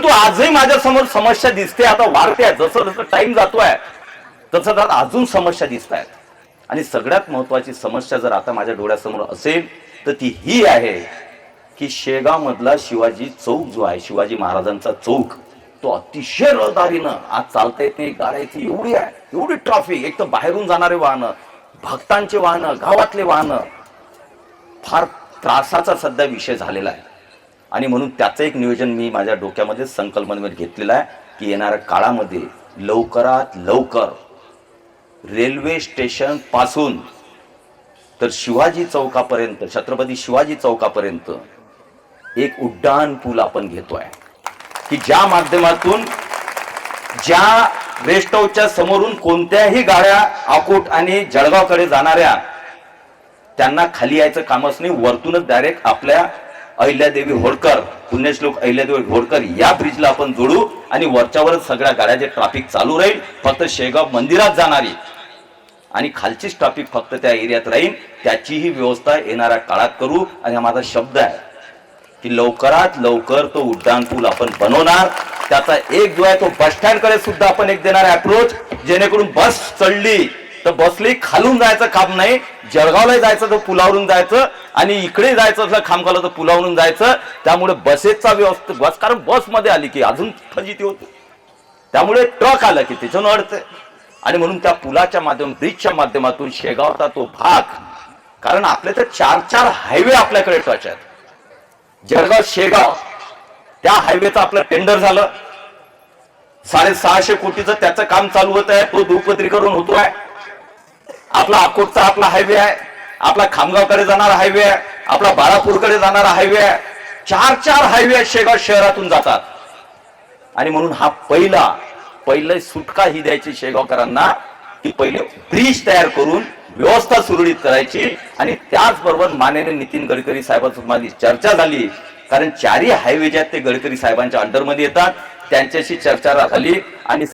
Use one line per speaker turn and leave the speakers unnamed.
परंतु आजही माझ्यासमोर समस्या दिसते. आता वाढते. आहे. जसं जसं टाइम जातोय तसं तर अजून समस्या दिसत आहेत आणि सगळ्यात महत्वाची समस्या जर आता माझ्या डोळ्यासमोर असेल तर ती ही आहे की शेगाव मधला शिवाजी चौक जो आहे शिवाजी महाराजांचा चौक तो अतिशय रहदारीनं आज चालता येत नाही गाड्याची एवढी आहे एवढी ट्रॉफिक एक तर बाहेरून जाणारे वाहनं भक्तांचे वाहनं गावातले वाहनं फार त्रासाचा सध्या विषय झालेला आहे. आणि म्हणून त्याचं एक नियोजन मी माझ्या डोक्यामध्ये संकल्पनेमध्ये घेतलेलं आहे की येणाऱ्या काळामध्ये लवकरात लवकर रेल्वे स्टेशनपासून तर शिवाजी चौकापर्यंत छत्रपती शिवाजी चौकापर्यंत एक उड्डाण पूल आपण घेतोय. की ज्या माध्यमातून ज्या रेस्ट हाऊसच्या समोरून कोणत्याही गाड्या अकोट आणि जळगावकडे जाणाऱ्या त्यांना खाली यायचं कामच नाही वरतूनच डायरेक्ट आपल्या अहिल्यादेवी होळकर पुण्यश्लोक अहिल्यादेवी होळकर या ब्रिजला आपण जोडू आणि वरच्यावरच सगळ्या गाड्याचे ट्रॅफिक चालू राहील. फक्त शेगाव मंदिरात जाणारी. आणि खालचीच ट्रॅफिक फक्त त्या एरियात राहील त्याचीही व्यवस्था येणाऱ्या काळात करू. आणि हा माझा शब्द आहे की लवकरात लवकर तो उड्डाण पूल आपण बनवणार. त्याचा एक जो आहे तो बस स्टँडकडे सुद्धा आपण एक देणार अप्रोच जेणेकरून बस चढली. तर बसली खालून जायचं काम नाही. जळगावला जायचं तर पुलावरून जायचं. आणि इकडे जायचं असलं खामखाला तर पुलावरून जायचं. त्यामुळे बसेसचा व्यवस्था बस कारण बसमध्ये आली की अजून फजिती होते. त्यामुळे ट्रक आला की तिथून अडते. आणि म्हणून त्या पुलाच्या माध्यम ब्रिजच्या माध्यमातून शेगावचा तो भाग कारण आपले तर चार चार हायवे आपल्याकडे टच आहेत. जळगाव शेगाव त्या हायवेचं आपलं टेंडर झालं. साडेसहाशे कोटीचं त्याचं काम चालू होत आहे. तो दुपत्रीकरण होतोय. आपला अकोटचा आपला हायवे आहे. आपला खामगावकडे जाणारा हायवे आहे. आपला बाळापूरकडे जाणारा हायवे आहे. चार चार हायवे शेगाव शहरातून जातात. आणि म्हणून हा पहिला पहिले सुटका ही द्यायची शेगावकरांना की पहिले ब्रिज तयार करून व्यवस्था सुरळीत करायची. आणि त्याचबरोबर माननीय नितीन गडकरी साहेबांसोबत माझी चर्चा झाली. कारण चारही हायवे जे आहेत ते गडकरी साहेबांच्या अंडरमध्ये येतात. त्यांच्याशी चर्चा झाली. आणि